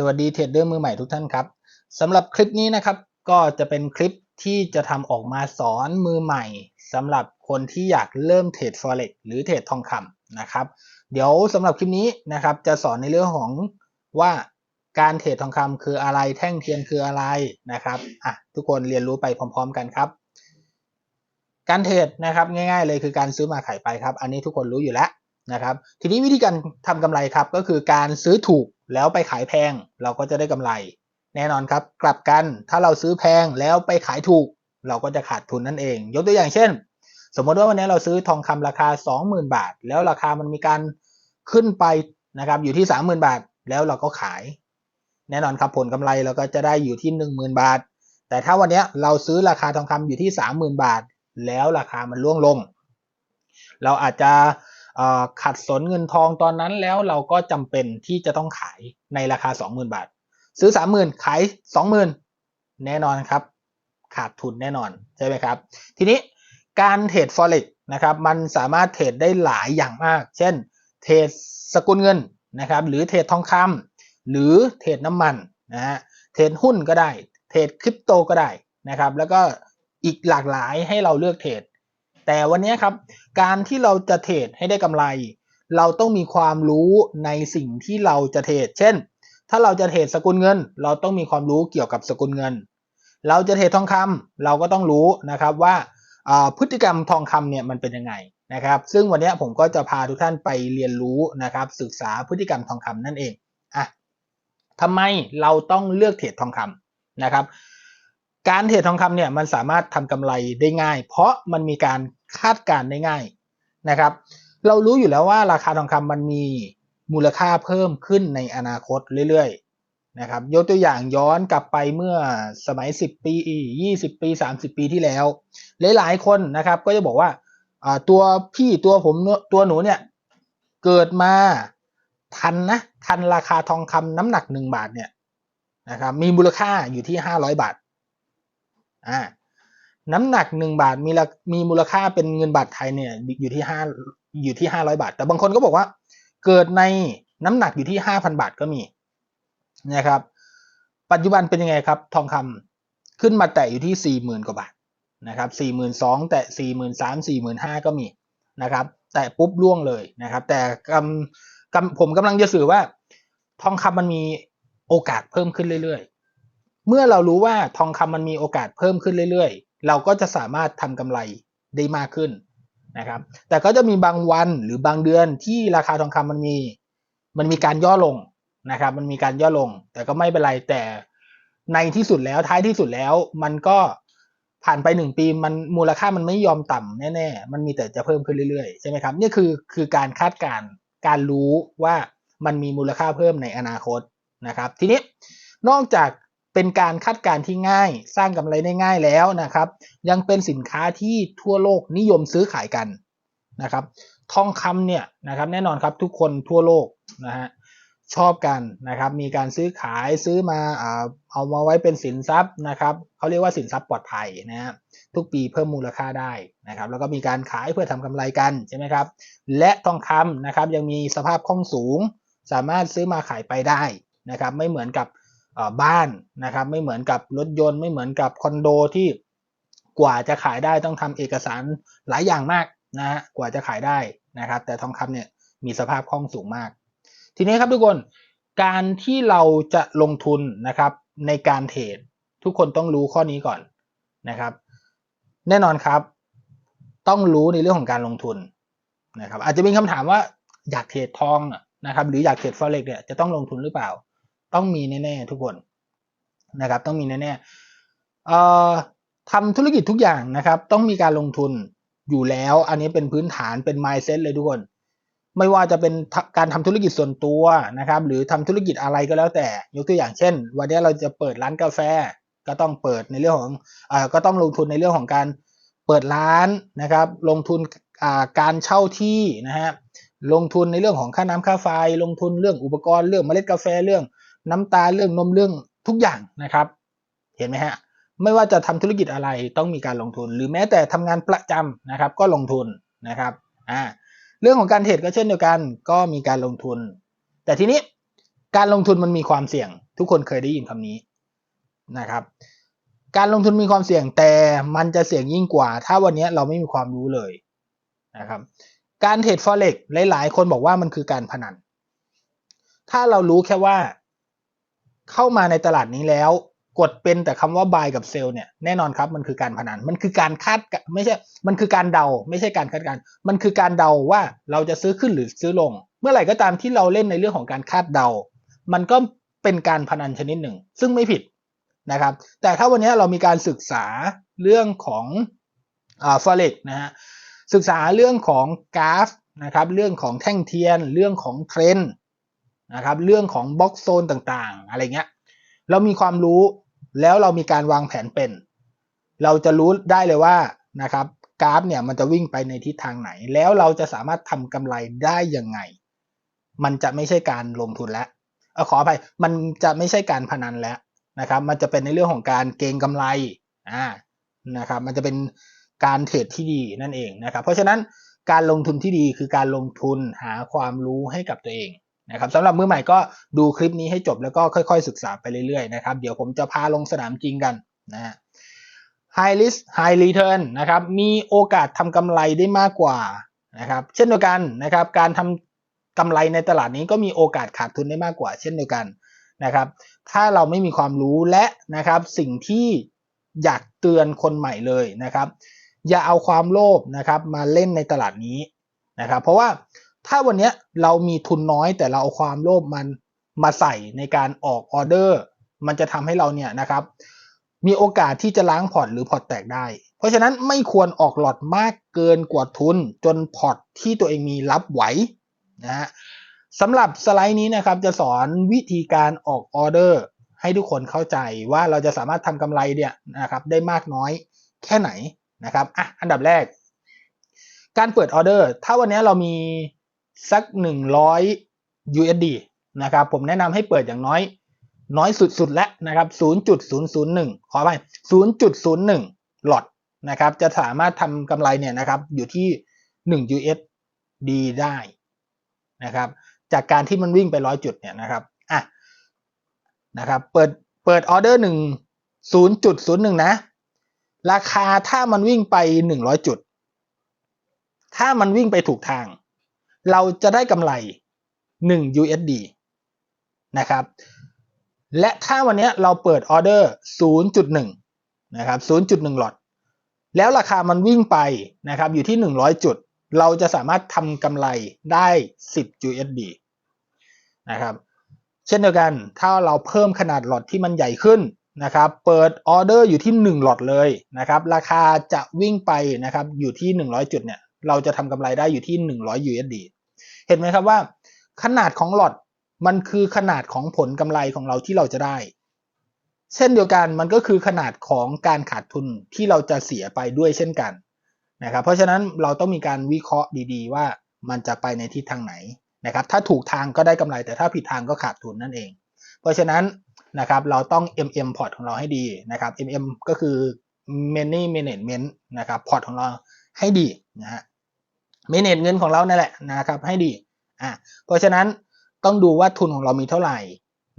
สวัสดีเทรดเดอร์มือใหม่ทุกท่านครับสำหรับคลิปนี้นะครับ ก็จะเป็นคลิปที่จะทำออกมาสอนมือใหม่สำหรับคนที่อยากเริ่มเทรด forex หรือเทรดทองคำนะครับ เดี๋ยวสำหรับคลิปนี้นะครับ จะสอนในเรื่องของว่าการเทรดทองคำคืออะไรแท่งเทียนคืออะไรนะครับอะทุกคนเรียนรู้ไปพร้อม ๆ กันครับ การเทรดนะครับง่าย ๆ เลยคือการซื้อมาขายไปครับ อันนี้ทุกคนรู้อยู่แล้วนะครับ ทีนี้วิธีการทำกำไรครับก็คือการซื้อถูก แล้วไปขายแพงเราก็จะได้กำไร แน่นอนครับ กลับกันถ้าเราซื้อแพงแล้วไปขายถูก เราก็จะขาดทุนนั่นเอง ยกตัวอย่างเช่น สมมติว่าวันนี้เราซื้อทองคำราคา 20,000 บาท แล้วราคามันมีการขึ้นไปนะครับอยู่ที่ 30,000 บาท แล้วเราก็ขาย แน่นอนครับผลกำไรเราก็จะได้อยู่ที่ 10,000 บาท แต่ถ้าวันนี้เราซื้อราคาทองคำอยู่ที่ 30,000 บาท แล้วราคามันร่วงลง เราอาจจะ ขัดสนเงินทองตอนนั้นแล้วเราก็จำเป็นที่จะต้องขายในราคา 20,000 บาท ซื้อ 30,000 ขาย 20,000 แน่นอนครับ ขาดทุนแน่นอนใช่ไหมครับ ทีนี้การเทรด forex นะครับมันสามารถเทรดได้หลายอย่างมาก เช่น เทรดสกุลเงินนะครับหรือเทรดทองคำหรือเทรดน้ำมันนะฮะเทรดหุ้นก็ได้ เทรดคริปโตก็ได้นะครับแล้วก็อีกหลากหลายให้เราเลือกเทรด แต่วันนี้ครับ การที่เราจะเทรดให้ได้กำไร เราต้องมีความรู้ในสิ่งที่เราจะเทรดเช่น ถ้าเราจะเทรดสกุลเงิน เราต้องมีความรู้เกี่ยวกับสกุลเงิน เราจะเทรดทองคำเราก็ต้องรู้นะครับว่าพฤติกรรมทองคำเนี่ยมันเป็นยังไงนะครับ ซึ่งวันนี้ผมก็จะพาทุกท่านไปเรียนรู้นะครับ ศึกษาพฤติกรรมทองคำนั่นเองอะทำไมเราต้องเลือกเทรดทองคำนะครับ การเทรดทองคำเนี่ยมันสามารถทำกำไรได้ง่าย เพราะมันมีการ คาดการณ์ได้ง่ายนะครับ เรารู้อยู่แล้วว่าราคาทองคำมันมีมูลค่าเพิ่มขึ้นในอนาคตเรื่อยๆนะครับ ยกตัวอย่างย้อนกลับไปเมื่อสมัย 10 ปี 20 ปี 30 ปีที่แล้ว หลายๆคนนะครับก็จะบอกว่าตัวพี่ตัวผมตัวหนูเนี่ยเกิดมาทันนะทันราคาทองคำน้ำหนักหนึ่งบาทเนี่ยนะครับมีมูลค่าอยู่ที่ห้าร้อยบาทอ่า น้ำหนักหนึ่งบาทมีมีมูลค่าเป็นเงินบาทไทยเนี่ยอยู่ที่ห้าอยู่ที่ห้าร้อยบาท แต่บางคนก็บอกว่า เกิดในน้ำหนักอยู่ที่ห้าพันบาทก็มีนะครับ ปัจจุบันเป็นยังไงครับ ทองคำขึ้นมาแตะอยู่ที่สี่หมื่นกว่าบาทนะครับสี่หมื่นสองแต่สี่หมื่นสามสี่หมื่นห้าก็มีนะครับ แต่ปุ๊บล่วงเลยนะครับ แต่กำกำผมกำลังจะสื่อว่า ทองคำมันมีโอกาสเพิ่มขึ้นเรื่อยๆ เมื่อเรารู้ว่าทองคำมันมีโอกาสเพิ่มขึ้นเรื่อย เราก็จะสามารถทำกำไรได้มากขึ้นนะครับ แต่ก็จะมีบางวันหรือบางเดือนที่ราคาทองคำมันมี มันมีการย่อลงนะครับ มันมีการย่อลง แต่ก็ไม่เป็นไรแต่ในที่สุดแล้วท้ายที่สุดแล้ว มันก็ผ่านไปหนึ่งปีมันมูลค่ามันไม่ยอมต่ำแน่ๆ มันมีแต่จะเพิ่มขึ้นเรื่อยๆ ใช่ไหมครับ นี่คือคือการคาดการณ์การรู้ว่ามันมีมูลค่าเพิ่มในอนาคตนะครับ ทีนี้นอกจาก เป็นการคาดการณ์ที่ง่าย สร้างกำไรได้ง่ายแล้วนะครับ ยังเป็นสินค้าที่ทั่วโลกนิยมซื้อขายกันนะครับ ทองคำเนี่ยนะครับแน่นอนครับทุกคนทั่วโลกนะฮะชอบกันนะครับ มีการซื้อขายซื้อมาเอามาไว้เป็นสินทรัพย์นะครับเขาเรียกว่าสินทรัพย์ปลอดภัยนะฮะทุกปีเพิ่มมูลค่าได้นะครับ แล้วก็มีการขายเพื่อทำกำไรกันใช่ไหมครับ และทองคำนะครับยังมีสภาพคล่องสูง สามารถซื้อมาขายไปได้นะครับ ไม่เหมือนกับ บ้านนะครับไม่เหมือนกับรถยนต์ไม่เหมือนกับคอนโดที่กว่าจะขายได้ต้องทำเอกสารหลายอย่างมากนะฮะกว่าจะขายได้นะครับ แต่ทองคำเนี่ยมีสภาพคล่องสูงมาก ทีนี้ครับทุกคนการที่เราจะลงทุนนะครับในการเทรดทุกคนต้องรู้ข้อนี้ก่อนนะครับ แน่นอนครับ ต้องรู้ในเรื่องของการลงทุนนะครับ อาจจะมีคำถามว่าอยากเทรดทองนะครับ หรืออยากเทรดฟอเร็กเนี่ยจะต้องลงทุนหรือเปล่า ต้องมีแน่ๆทุกคนนะครับ ต้องมีแน่ๆทำธุรกิจทุกอย่างนะครับ ต้องมีการลงทุนอยู่แล้ว อันนี้เป็นพื้นฐานเป็น mindset เลยทุกคน ไม่ว่าจะเป็นการทำธุรกิจส่วนตัวนะครับ หรือทำธุรกิจอะไรก็แล้วแต่ยกตัวอย่างเช่น วันนี้เราจะเปิดร้านกาแฟ ก็ต้องเปิดในเรื่องของอก็ต้องลงทุนในเรื่องของการเปิดร้านนะครับ ลงทุนการเช่าที่นะฮะลงทุนในเรื่องของค่าน้ำค่าไฟ ลงทุนเรื่องอุปกรณ์เรื่องเมล็ดกาแฟเรื่อง น้ำตาเรื่องนมเรื่องทุกอย่างนะครับ เห็นไหมฮะไม่ว่าจะทำธุรกิจอะไรต้องมีการลงทุน หรือแม้แต่ทำงานประจำนะครับ ก็ลงทุนนะครับอ่าเรื่องของการเทรดก็เช่นเดียวกัน ก็มีการลงทุน แต่ทีนี้การลงทุนมันมีความเสี่ยง ทุกคนเคยได้ยินคำนี้นะครับ การลงทุนมีความเสี่ยงแต่มันจะเสี่ยงยิ่งกว่า ถ้าวันนี้เราไม่มีความรู้เลยนะครับการเทรด forex หลาย ๆ คนบอกว่ามันคือการพนัน ถ้าเรารู้แค่ว่า เข้ามาในตลาดนี้แล้ว กดเป็นแต่คำว่า buy กับ sell เนี่ยแน่นอนครับมันคือการพนันมันคือการคาดไม่ใช่มันคือการเดา ไม่ใช่การคาดการณ์มันคือการเดาว่าเราจะซื้อขึ้นหรือซื้อลง เมื่อไหร่ก็ตามที่เราเล่นในเรื่องของการคาดเดา มันก็เป็นการพนันชนิดหนึ่ง ซึ่งไม่ผิดนะครับ แต่ถ้าวันนี้เรามีการศึกษาเรื่องของอ่า forex นะฮะศึกษาเรื่องของกราฟนะครับ เรื่องของแท่งเทียน เรื่องของเทรนด์ นะครับ เรื่องของบล็อกโซนต่างๆ อะไรเงี้ย เรามีความรู้แล้วเรามีการวางแผนเป็น เราจะรู้ได้เลยว่านะครับกราฟเนี่ยมันจะวิ่งไปในทิศทางไหน แล้วเราจะสามารถทำกำไรได้ยังไง มันจะไม่ใช่การลงทุนแล้วอขออภัยมันจะไม่ใช่การพนันแล้วนะครับ มันจะเป็นในเรื่องของการเก็งกำไรอ่านะครับ มันจะเป็นการเทรดที่ดีนั่นเองนะครับ เพราะฉะนั้นการลงทุนที่ดีคือการลงทุนหาความรู้ให้กับตัวเอง นะครับสำหรับมือใหม่ก็ดูคลิปนี้ให้จบแล้วก็ค่อยๆ ศึกษาไปเรื่อยๆนะครับเดี๋ยวผมจะพาลงสนามจริงกันนะฮะ High risk high return นะครับมีโอกาสทำกำไรได้มากกว่านะครับเช่นเดียวกันนะครับการทำกำไรในตลาดนี้ก็มีโอกาสขาดทุนได้มากกว่า เช่นเดียวกันนะครับถ้าเราไม่มีความรู้และนะครับสิ่งที่อยากเตือนคนใหม่เลยนะครับ อย่าเอาความโลภนะครับมาเล่นในตลาดนี้นะครับ เพราะว่า ถ้าวันนี้เรามีทุนน้อยแต่เราเอาความโลภมันมาใส่ในการออกออเดอร์ มันจะทำให้เราเนี่ยนะครับ มีโอกาสที่จะล้างพอร์ตหรือพอร์ตแตกได้ เพราะฉะนั้นไม่ควรออกหลอดมากเกินกว่าทุน จนพอร์ตที่ตัวเองมีรับไหวนะฮะสำหรับสไลด์นี้นะครับจะสอนวิธีการออกออเดอร์ให้ทุกคนเข้าใจว่าเราจะสามารถทำกำไรเนี่ยนะครับได้มากน้อยแค่ไหนนะครับอะอันดับแรก การเปิดออเดอร์ ถ้าวันนี้เรามี สัก 100 USD นะครับ ผมแนะนำให้เปิดอย่างน้อย น้อยสุดๆแล้วนะครับ 0.001 ขอไป 0.01 หลอดนะครับ จะสามารถทำกำไรเนี่ยนะครับอยู่ที่ 1 USD ได้นะครับ จากการที่มันวิ่งไป 100 จุดเนี่ยนะครับ อะ นะครับ เปิด เปิดออเดอร์1 0.01 นะ ราคาถ้ามันวิ่งไป 100 จุด ถ้ามันวิ่งไปถูกทาง เราจะได้กำไร 1 USD นะครับ และถ้าวันนี้เราเปิดออเดอร์ 0.1 นะครับ 0.1 หลอด แล้วราคามันวิ่งไปนะครับอยู่ที่ 100 จุด เราจะสามารถทำกำไรได้ 10 USD นะครับ เช่นเดียวกันถ้าเราเพิ่มขนาดหลอดที่มันใหญ่ขึ้นนะครับ เปิดออเดอร์อยู่ที่ 1 หลอดเลยนะครับ ราคาจะวิ่งไปนะครับอยู่ที่ 100 จุดเนี่ย เราจะทำกำไรได้อยู่ที่ 100 USD เห็นไหมครับว่า ขนาดของหลอดมันคือขนาดของผลกำไรของเราที่เราจะได้ เช่นเดียวกันมันก็คือขนาดของการขาดทุนที่เราจะเสียไปด้วยเช่นกันนะครับ เพราะฉะนั้นเราต้องมีการวิเคราะห์ดีๆ ว่ามันจะไปในทิศทางไหนนะครับ ถ้าถูกทางก็ได้กำไร แต่ถ้าผิดทางก็ขาดทุนนั่นเอง เพราะฉะนั้นนะครับเราต้อง MM พอร์ตของเราให้ดีนะครับ MM ก็คือ Money Management นะครับพอร์ตของเราให้ดีนะฮะ Manage เงินของเรานั่นแหละนะครับให้ดีอะเพราะฉะนั้นต้องดูว่าทุนของเรามีเท่าไหร่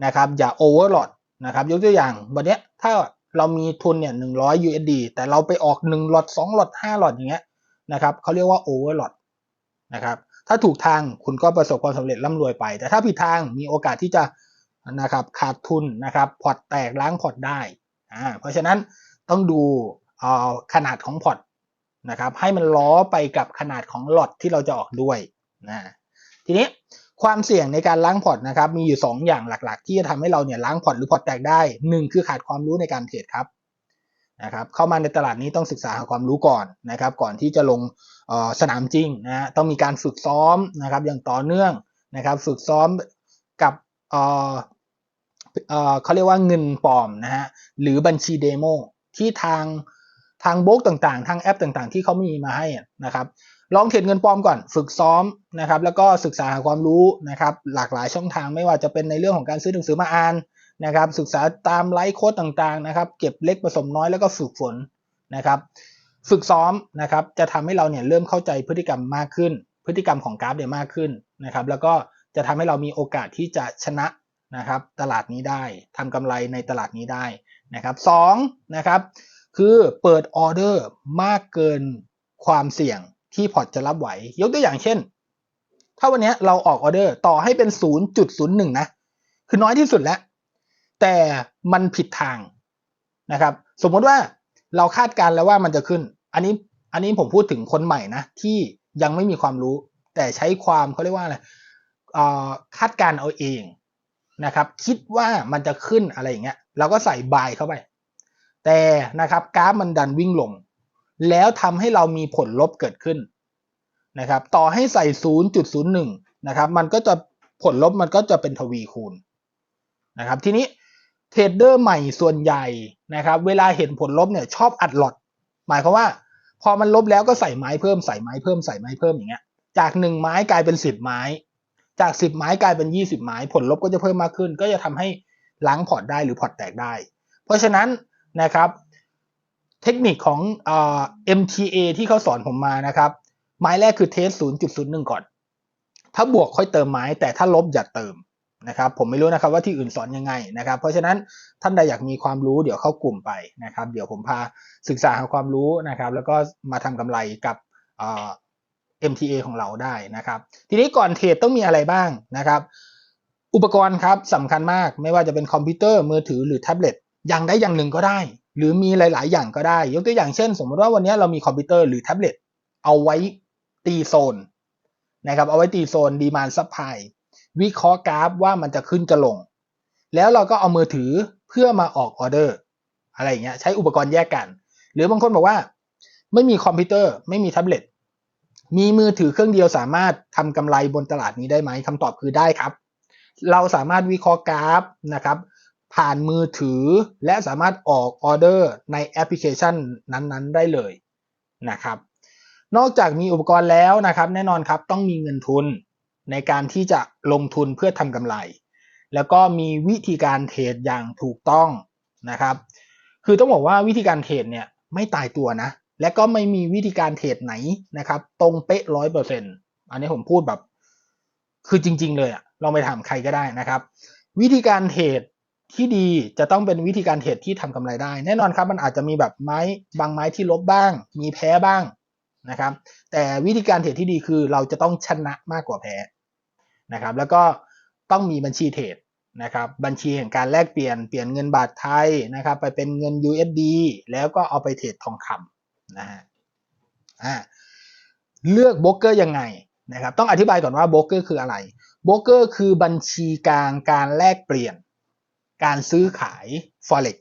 นะครับอย่าโอเวอร์หลอดนะครับยกตัวอย่างวันนี้ถ้าเรามีทุนเนี่ยหนึ่งร้อย USD แต่เราไปออกหนึ่งหลอดสองหลอดห้าหลอดอย่างเงี้ยนะครับเขาเรียกว่าโอเวอร์หลอดนะครับถ้าถูกทางคุณก็ประสบความสำเร็จร่ำรวยไป แต่ถ้าผิดทางมีโอกาสที่จะนะครับขาดทุนนะครับพอร์ตแตกล้างพอร์ตได้อ่าเพราะฉะนั้นต้องดูเอาขนาดของพอร์ต นะครับให้มันล้อไปกับขนาดของหลอดที่เราจะออกด้วยนะทีนี้ความเสี่ยงในการล้างพอร์ตนะครับมีอยู่ 2 อย่างหลักๆ ที่จะทำให้เราเนี่ยล้างพอร์ตหรือพอร์ตแตกได้ 1 คือขาดความรู้ในการเทรดครับนะครับเข้ามาในตลาดนี้ต้องศึกษาหาความรู้ก่อนนะครับก่อนที่จะลงสนามจริงนะต้องมีการฝึกซ้อมนะครับอย่างต่อเนื่องนะครับฝึกซ้อมกับเเขาเรียกว่าเงินปลอมนะฮะหรือบัญชีเดโมที่ทาง ทางโบกต่างๆ ทางแอปต่างๆ ที่เขามีมาให้นะครับ ลองเทรดเงินปลอมก่อนฝึกซ้อมนะครับ แล้วก็ศึกษาหาความรู้นะครับ หลากหลายช่องทางไม่ว่าจะเป็นในเรื่องของการซื้อหนังสือมาอ่านนะครับ ศึกษาตามไลฟ์โค้ดต่างๆนะครับ เก็บเล็กผสมน้อยแล้วก็ฝึกฝนนะครับ ฝึกซ้อมนะครับ จะทำให้เราเนี่ยเริ่มเข้าใจพฤติกรรมมากขึ้น พฤติกรรมของกราฟเนี่ยมากขึ้นนะครับ แล้วก็จะทำให้เรามีโอกาสที่จะชนะนะครับ ตลาดนี้ได้ทำกำไรในตลาดนี้ได้นะครับสองนะครับ คือเปิดออเดอร์มากเกินความเสี่ยงที่พอร์ตจะรับไหว ยกตัวอย่างเช่น ถ้าวันนี้เราออกออเดอร์ต่อให้เป็น 0.01 นะ คือน้อยที่สุดแล้ว แต่มันผิดทางนะครับ สมมติว่าเราคาดการณ์แล้วว่ามันจะขึ้น อันนี้อันนี้ผมพูดถึงคนใหม่นะ ที่ยังไม่มีความรู้ แต่ใช้ความเขาเรียกว่าอะไรคาดการณ์เอาเองนะครับ คิดว่ามันจะขึ้นอะไรอย่างเงี้ยเราก็ใส่บายเข้าไป แต่นะครับกราฟมันดันวิ่งลง แล้วทำให้เรามีผลลบเกิดขึ้นนะครับต่อให้ใส่ 0.01 นะครับมันก็จะผลลบมันก็จะเป็นทวีคูณนะครับทีนี้เทรดเดอร์ใหม่ส่วนใหญ่นะครับเวลาเห็นผลลบเนี่ยชอบอัดหลอด หมายความว่า พอมันลบแล้วก็ใส่ไม้เพิ่มใส่ไม้เพิ่มใส่ไม้เพิ่มอย่างเงี้ยจากหนึ่งไม้กลายเป็นสิบไม้ จากสิบไม้กลายเป็นยี่สิบไม้ ผลลบก็จะเพิ่มมากขึ้น ก็จะทำให้ล้างพอร์ตได้หรือพอร์ตแตกได้ เพราะฉะนั้น นะครับ เทคนิคของเอ่อ MTA ที่เขาสอนผมมานะครับ ไม้แรกคือเทส 0.01 ก่อน ถ้าบวกค่อยเติมไม้ แต่ถ้าลบอย่าเติมนะครับผมไม่รู้นะครับว่าที่อื่นสอนยังไงนะครับ เพราะฉะนั้นท่านใดอยากมีความรู้เดี๋ยวเข้ากลุ่มไปนะครับ เดี๋ยวผมพาศึกษาหาความรู้นะครับ แล้วก็มาทำกำไรกับเอ่อ MTA ของเราได้นะครับ ทีนี้ก่อนเทรดต้องมีอะไรบ้างนะครับ อุปกรณ์ครับสำคัญมากไม่ว่าจะเป็นคอมพิวเตอร์มือถือหรือแท็บเล็ต อย่างใดอย่างหนึ่งก็ได้ หรือมีหลาย ๆ อย่างก็ได้ ยกตัวอย่างเช่น สมมติว่าวันนี้เรามีคอมพิวเตอร์หรือแท็บเล็ตเอาไว้ตีโซนนะครับเอาไว้ตีโซนดีมานซับไพวิเคราะห์กราฟว่ามันจะขึ้นจะลง แล้วเราก็เอามือถือเพื่อมาออกออเดอร์ อะไรอย่างเงี้ยใช้อุปกรณ์แยกกัน หรือบางคนบอกว่า ไม่มีคอมพิวเตอร์ไม่มีแท็บเล็ตมีมือถือเครื่องเดียวสามารถทำกำไรบนตลาดนี้ได้ไหมคำตอบคือได้ครับ เราสามารถวิเคราะห์กราฟนะครับ ผ่านมือถือและสามารถออกออเดอร์ในแอปพลิเคชันนั้นๆ ได้เลยนะครับ นอกจากมีอุปกรณ์แล้วนะครับ แน่นอนครับต้องมีเงินทุนในการที่จะลงทุนเพื่อทำกำไร แล้วก็มีวิธีการเทรดอย่างถูกต้องนะครับ คือต้องบอกว่าวิธีการเทรดเนี่ยไม่ตายตัวนะ และก็ไม่มีวิธีการเทรดไหนนะครับ ตรงเป๊ะร้อยเปอร์เซ็นอันนี้ผมพูดแบบ คือจริง ๆ เลยอะลองไปถามใครก็ได้นะครับ วิธีการเทรด ที่ดีจะต้องเป็นวิธีการเทรดที่ทำกำไรได้ แน่นอนครับมันอาจจะมีแบบไม้บางไม้ที่ลบบ้าง มีแพ้บ้างนะครับ แต่วิธีการเทรดที่ดีคือเราจะต้องชนะมากกว่าแพ้นะครับ แล้วก็ต้องมีบัญชีเทรดนะครับ บัญชีแห่งการแลกเปลี่ยนเปลี่ยนเงินบาทไทยนะครับ ไปเป็นเงิน USD แล้วก็เอาไปเทรดทองคำนะฮะอ่าเลือกโบรกเกอร์ยังไงนะครับ ต้องอธิบายก่อนว่าโบรกเกอร์คืออะไรโบรกเกอร์คือบัญชีกลางการแลกเปลี่ยน การซื้อขาย forex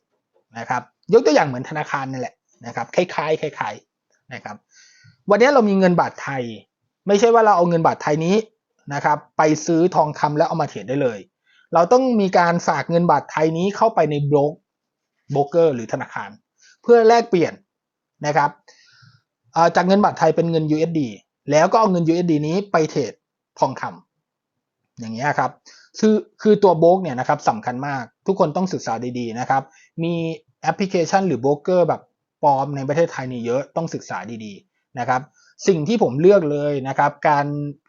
นะครับยกตัวอย่างเหมือนธนาคารนี่แหละนะครับคล้ายๆคล้ายๆนะครับวันนี้เรามีเงินบาทไทย ไม่ใช่ว่าเราเอาเงินบาทไทยนี้นะครับไปซื้อทองคำแล้วเอามาเทรดได้เลย เราต้องมีการฝากเงินบาทไทยนี้เข้าไปในโบรกโบรกเกอร์หรือธนาคาร เพื่อแลกเปลี่ยนนะครับจากเงินบาทไทยเป็นเงิน USD แล้วก็เอาเงิน USD นี้ไปเทรดทองคำอย่างเงี้ยครับ คือคือตัวโบกเนี่ยนะครับสำคัญมาก ทุกคนต้องศึกษาดีๆนะครับ มีแอปพลิเคชันหรือโบรกเกอร์แบบปลอมในประเทศไทยนี่เยอะต้องศึกษาดีๆนะครับ สิ่งที่ผมเลือกเลยนะครับ การ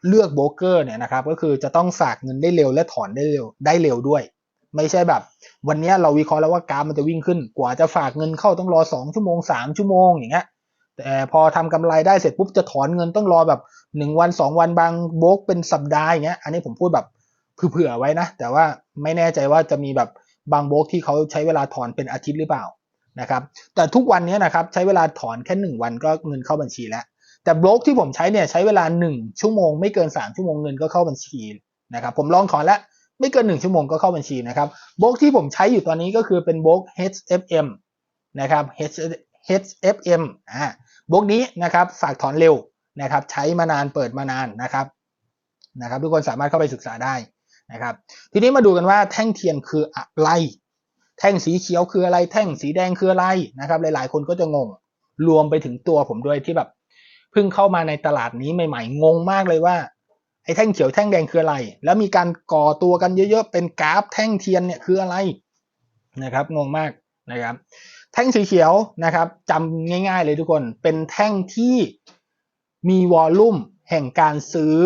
เลือกโบรกเกอร์เนี่ยนะครับ ก็คือจะต้องฝากเงินได้เร็วและถอนได้เร็วได้เร็วด้วย ไม่ใช่แบบ วันนี้เราวิเคราะห์แล้วว่ากราฟมันจะวิ่งขึ้น กว่าจะฝากเงินเข้าต้องรอ 2 ชั่วโมง 3 ชั่วโมงอย่างเงี้ยแต่พอทำกำไรได้เสร็จปุ๊บจะถอนเงินต้องรอแบบหนึ่งวันสองวันบางโบรกเป็นสัปดาห์อย่างเงี้ยอันนี้ผมพูดแบบ เผื่อไว้นะ แต่ว่าไม่แน่ใจว่าจะมีแบบบางโบกที่เขาใช้เวลาถอนเป็นอาทิตย์หรือเปล่านะครับแต่ทุกวันนี้นะครับใช้เวลาถอนแค่หนึ่งวันก็เงินเข้าบัญชีแล้ว แต่โบรกที่ผมใช้เนี่ยใช้เวลาหนึ่งชั่วโมงไม่เกินสามชั่วโมงเงินก็เข้าบัญชีนะครับผมลองถอนแล้วไม่เกินหนึ่งชั่วโมงก็เข้าบัญชีนะครับโบรกที่ผมใช้อยู่ตอนนี้ก็คือเป็นโบรก HFM นะครับ HFM อ่าโบรกนี้นะครับฝากถอนเร็วนะครับใช้มานานเปิดมานานนะครับนะครับทุกคนสามารถเข้าไปศึกษาได้ นะครับ ทีนี้มาดูกันว่าแท่งเทียนคืออะไร แท่งสีเขียวคืออะไร แท่งสีแดงคืออะไรนะครับ หลาย ๆ คนก็จะงง รวมไปถึงตัวผมด้วยที่แบบเพิ่งเข้ามาในตลาดนี้ใหม่ๆ งงมากเลยว่าไอ้แท่งเขียวแท่งแดงคืออะไร แล้วมีการก่อตัวกันเยอะๆ เป็นกราฟแท่งเทียนเนี่ยคืออะไรนะครับ งงมากนะครับ แท่งสีเขียวนะครับจำง่าย ๆ เลยทุกคน เป็นแท่งที่มีวอลลุ่มแห่งการซื้อ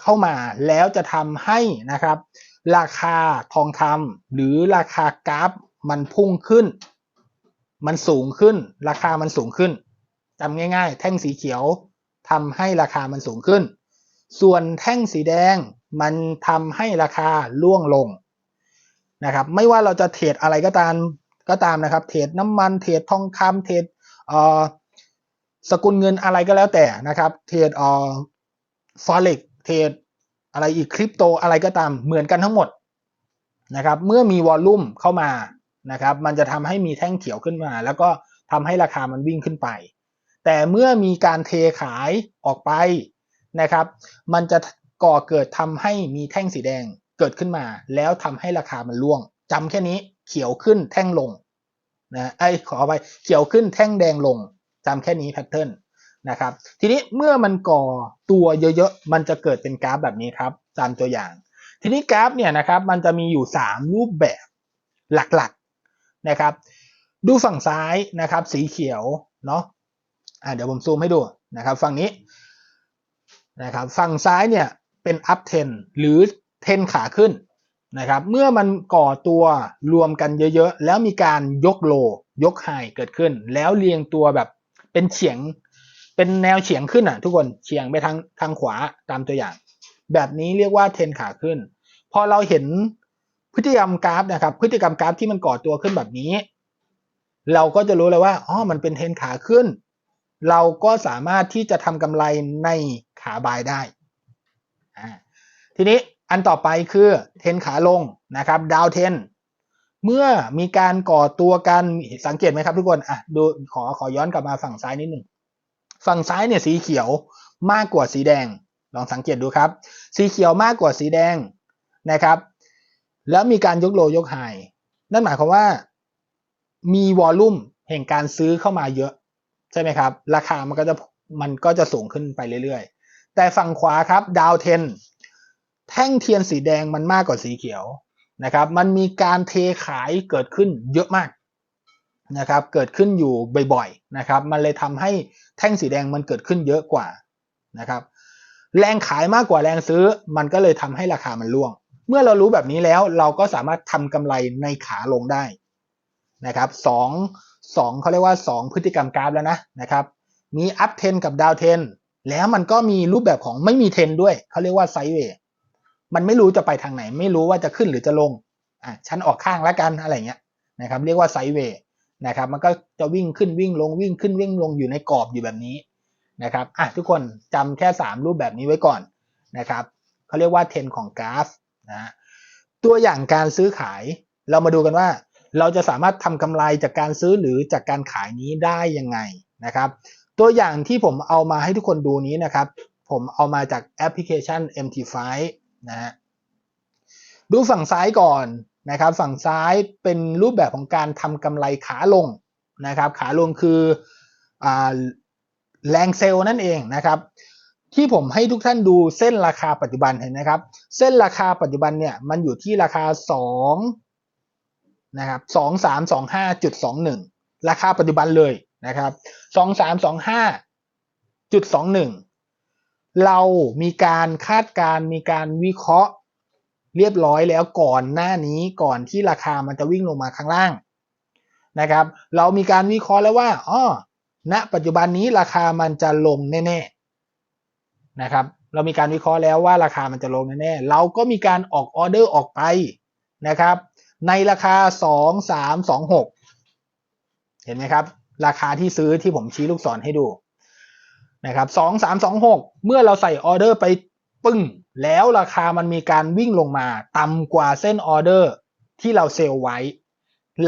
เข้ามาแล้วจะทำให้นะครับ ราคาทองคำหรือราคากราฟมันพุ่งขึ้น มันสูงขึ้น ราคามันสูงขึ้นจำง่าย ๆ แท่งสีเขียวทำให้ราคามันสูงขึ้น ส่วนแท่งสีแดงมันทำให้ราคาล่วงลงนะครับไม่ว่าเราจะเทรดอะไรก็ตามก็ตามนะครับ เทรดน้ำมันเทรดทองคำเทรดเอ่อสกุลเงินอะไรก็แล้วแต่นะครับ เทรดเอ่อฟอเร็ก เทรดอะไรอีกคริปโตอะไรก็ตามเหมือนกันทั้งหมดนะครับเมื่อมีวอลลุ่มเข้ามานะครับมันจะทำให้มีแท่งเขียวขึ้นมา แล้วก็ทำให้ราคามันวิ่งขึ้นไป แต่เมื่อมีการเทขายออกไปนะครับมันจะก่อเกิดทำให้มีแท่งสีแดงเกิดขึ้นมา แล้วทำให้ราคามันร่วงจำแค่นี้เขียวขึ้นแท่งลงนะไอ้ขอไปเขียวขึ้นแท่งแดงลงจำแค่นี้แพทเทิร์น นะครับ ทีนี้เมื่อมันก่อตัวเยอะๆ มันจะเกิดเป็นกราฟแบบนี้ครับ ตามตัวอย่าง ทีนี้กราฟเนี่ยนะครับ มันจะมีอยู่ 3 รูปแบบหลักๆนะครับ ดูฝั่งซ้ายนะครับ สีเขียวเนาะอ่าเดี๋ยวผมซูมให้ดูนะครับ ฝั่งนี้นะครับฝั่งซ้ายเนี่ยเป็น up trend หรือเทนขาขึ้นนะครับ เมื่อมันก่อตัวรวมกันเยอะๆ แล้วมีการยกโล ยกไฮเกิดขึ้น แล้วเรียงตัวแบบเป็นเฉียง เป็นแนวเฉียงขึ้นอะ ทุกคนเฉียงไปทางทางขวาตามตัวอย่าง แบบนี้เรียกว่าเทนขาขึ้น พอเราเห็นพฤติกรรมกราฟนะครับ พฤติกรรมกราฟที่มันก่อตัวขึ้นแบบนี้ เราก็จะรู้เลยว่าอ๋อมันเป็นเทนขาขึ้น เราก็สามารถที่จะทำกำไรในขาบายได้ทีนี้อันต่อไปคือเทนขาลงนะครับดาวเทนเมื่อมีการก่อตัวกันสังเกตไหมครับทุกคนอะดูขอขอย้อนกลับมาฝั่งซ้ายนิดหนึ่ง ฝั่งซ้ายเนี่ยสีเขียวมากกว่าสีแดง ลองสังเกตดูครับ สีเขียวมากกว่าสีแดงนะครับ แล้วมีการยกโลยกไฮนั่นหมายความว่า มีวอลลุ่มแห่งการซื้อเข้ามาเยอะ ใช่ไหมครับ ราคามันก็จะมันก็จะสูงขึ้นไปเรื่อยๆ แต่ฝั่งขวาครับดาวเทนแท่งเทียนสีแดงมันมากกว่าสีเขียวนะครับ มันมีการเทขายเกิดขึ้นเยอะมาก นะครับเกิดขึ้นอยู่บ่อยๆนะครับมันเลยทำให้แท่งสีแดงมันเกิดขึ้นเยอะกว่านะครับแรงขายมากกว่าแรงซื้อ มันก็เลยทำให้ราคามันร่วง เมื่อเรารู้แบบนี้แล้วเราก็สามารถทำกำไรในขาลงได้นะครับสองสองเขาเรียกว่าสองพฤติกรรมกราฟแล้วนะนะครับมีอัพเทนกับดาวเทนแล้วมันก็มีรูปแบบของไม่มีเทนด้วยเขาเรียกว่าไซด์เวย์มันไม่รู้จะไปทางไหน ไม่รู้ว่าจะขึ้นหรือจะลงอะฉันออกข้างแล้วกันอะไรเงี้ยนะครับเรียกว่าไซด์เวย์ นะครับ มันก็จะวิ่งขึ้นวิ่งลงวิ่งขึ้นวิ่งลงอยู่ในกรอบอยู่แบบนี้นะครับอะทุกคนจำแค่ 3 รูปแบบนี้ไว้ก่อนนะครับเขาเรียกว่าเทรนของกราฟนะตัวอย่างการซื้อขายเรามาดูกันว่า เราจะสามารถทำกำไรจากการซื้อหรือจากการขายนี้ได้ยังไงนะครับ ตัวอย่างที่ผมเอามาให้ทุกคนดูนี้นะครับ ผมเอามาจากแอปพลิเคชัน MT5 นะฮะดูฝั่งซ้ายก่อน นะครับฝั่งซ้ายเป็นรูปแบบของการทำกำไรขาลงนะครับขาลงคืออแรงเซลล์นั่นเองนะครับที่ผมให้ทุกท่านดูเส้นราคาปัจจุบันเห็นไหมครับ เส้นราคาปัจจุบันเนี่ยมันอยู่ที่ราคา2นะครับสองสามสองห้าจุดสองหนึ่งราคาปัจจุบันเลยนะครับสองสามสองห้าจุดสองหนึ่งเรามีการคาดการมีการวิเคราะห์ เรียบร้อยแล้วก่อนหน้านี้ก่อนที่ราคามันจะวิ่งลงมาข้างล่างนะครับ เรามีการวิเคราะห์แล้วว่าอ๋อณปัจจุบันนี้ราคามันจะลงแน่ๆนะครับ เรามีการวิเคราะห์แล้วว่าราคามันจะลงแน่ๆเราก็มีการออกออเดอร์ออกไปนะครับ ในราคาสองสามสองหกเห็นไหมครับ ราคาที่ซื้อที่ผมชี้ลูกศรให้ดูนะครับสองสามสองหกเมื่อเราใส่ออเดอร์ไปปึ้ง แล้วราคามันมีการวิ่งลงมาต่ำกว่าเส้นออเดอร์ที่เราเซลล์ไว้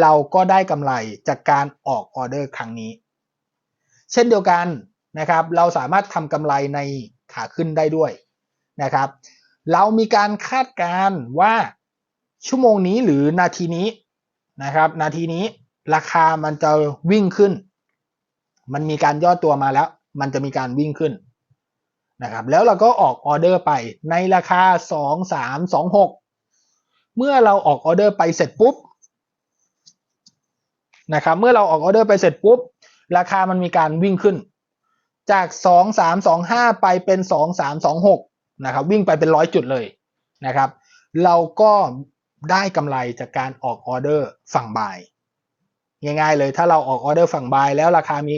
เราก็ได้กำไรจากการออกออเดอร์ครั้งนี้ เช่นเดียวกันนะครับ เราสามารถทำกำไรในขาขึ้นได้ด้วยนะครับ เรามีการคาดการณ์ว่าชั่วโมงนี้หรือนาทีนี้นะครับ นาทีนี้ราคามันจะวิ่งขึ้น มันมีการย่อตัวมาแล้ว มันจะมีการวิ่งขึ้น นะครับแล้วเราก็ออกออเดอร์ไปในราคา 2 3 2 6 เมื่อเราออกออเดอร์ไปเสร็จปุ๊บนะครับเมื่อเราออกออเดอร์ไปเสร็จปุ๊บ ราคามันมีการวิ่งขึ้น จาก 2 3 2 5 ไปเป็น 2 3 2 6นะครับวิ่งไปเป็นร้อยจุดเลยนะครับเราก็ได้กำไรจากการออกออเดอร์ฝั่งบายง่ายๆเลยถ้าเราออกออเดอร์ฝั่งบายแล้วราคามี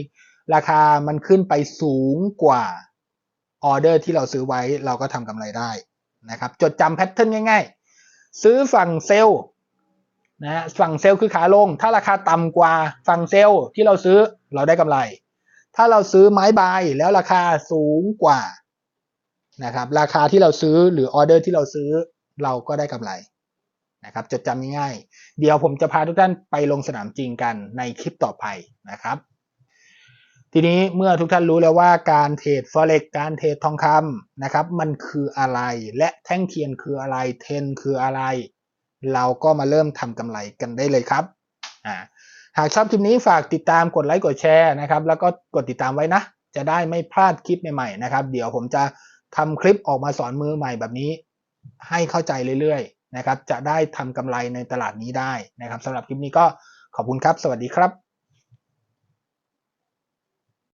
ราคามันขึ้นไปสูงกว่า ออเดอร์ที่เราซื้อไว้เราก็ทำกำไรได้นะครับจดจำแพทเทิร์นง่าย ๆ ซื้อฝั่งเซลล์นะฮะฝั่งเซลล์คือขาลง ถ้าราคาต่ำกว่าฝั่งเซลล์ที่เราซื้อเราได้กำไร ถ้าเราซื้อไม้บายแล้วราคาสูงกว่านะครับราคาที่เราซื้อหรือออเดอร์ที่เราซื้อเราก็ได้กำไรนะครับจดจำง่ายๆเดี๋ยวผมจะพาทุกท่านไปลงสนามจริงกันในคลิปต่อไปนะครับ ทีนี้เมื่อทุกท่านรู้แล้วว่าการเทรด forex การเทรดทองคำนะครับ มันคืออะไร และแท่งเทียนคืออะไร เทนคืออะไร เราก็มาเริ่มทำกำไรกันได้เลยครับอ่าหากชอบคลิปนี้ฝากติดตามกดไลค์กดแชร์นะครับ แล้วก็กดติดตามไว้นะ จะได้ไม่พลาดคลิปใหม่ๆนะครับ เดี๋ยวผมจะทำคลิปออกมาสอนมือใหม่แบบนี้ ให้เข้าใจเรื่อยๆนะครับ จะได้ทำกำไรในตลาดนี้ได้นะครับสำหรับคลิปนี้ก็ขอบคุณครับ สวัสดีครับ